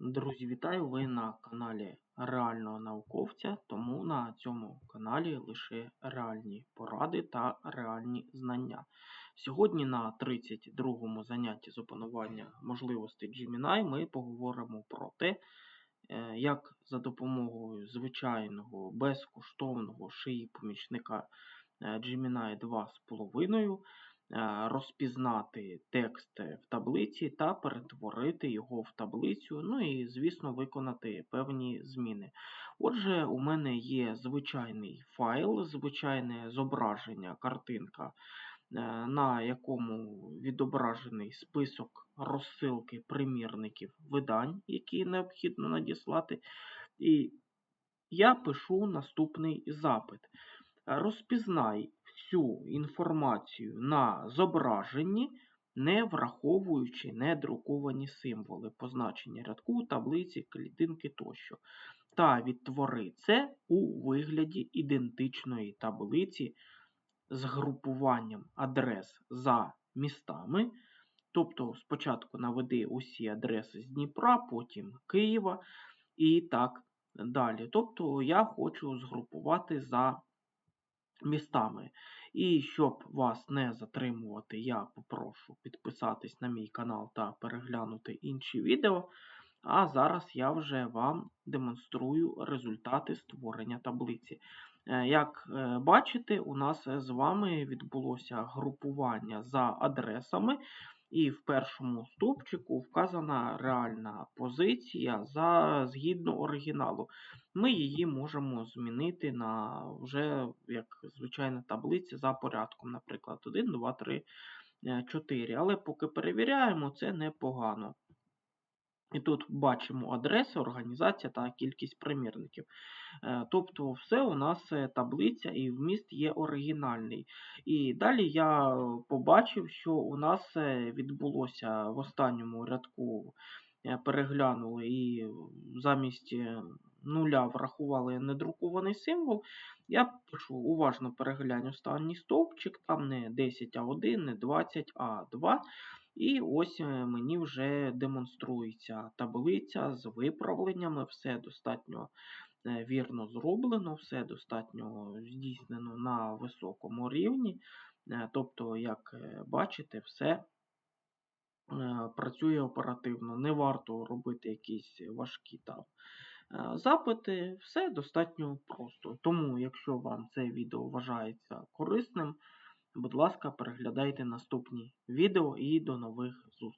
Друзі, вітаю! Ви на каналі Реального науковця, тому на цьому каналі лише реальні поради та реальні знання. Сьогодні на 32-му занятті з опанування можливостей Gemini ми поговоримо про те, е, як за допомогою звичайного безкоштовного шиї помічника е, Gemini 2,5 е, розпізнати текст в таблиці та перетворити його в таблицю, ну і, звісно, виконати певні зміни. Отже, у мене є звичайний файл, звичайне зображення, картинка, е, на якому відображений список розсилки примірників видань, які необхідно надіслати. І я пишу наступний запит. Розпізнай всю інформацію на зображенні, не враховуючи недруковані символи, позначення рядку, таблиці, клітинки тощо. Та відтвори це у вигляді ідентичної таблиці з групуванням адрес за містами. Тобто спочатку наведи усі адреси з Дніпра, потім Києва і так далі. Тобто я хочу згрупувати за містами. І щоб вас не затримувати, я попрошу підписатись на мій канал та переглянути інші відео. А зараз я вже вам демонструю результати створення таблиці. Е, як е, бачите, у нас з вами відбулося групування за адресами. І в першому стовпчику вказана реальна позиція за згідно оригіналу. Ми її можемо змінити на вже як звичайна таблиця за порядком, наприклад, 1, 2, 3, 4. Але поки перевіряємо, це непогано. І тут бачимо адреси, організація та кількість примірників. Е, тобто, все у нас е, таблиця і вміст є оригінальний. І далі я побачив, що у нас е, відбулося в останньому рядку, переглянули і замість нуля врахували недрукований символ. Я пишу уважно переглянь останній стовпчик, там не 10 А1, не 20 А2. І ось е, мені вже демонструється таблиця з виправленнями, все достатньо е, вірно зроблено, все достатньо здійснено на високому рівні. Е, тобто, як бачите, все працює оперативно. Не варто робити якісь важкі там запити, все достатньо просто. Тому, якщо вам це відео вважається корисним, Будь ласка, переглядайте наступні відео і до нових зустрічей.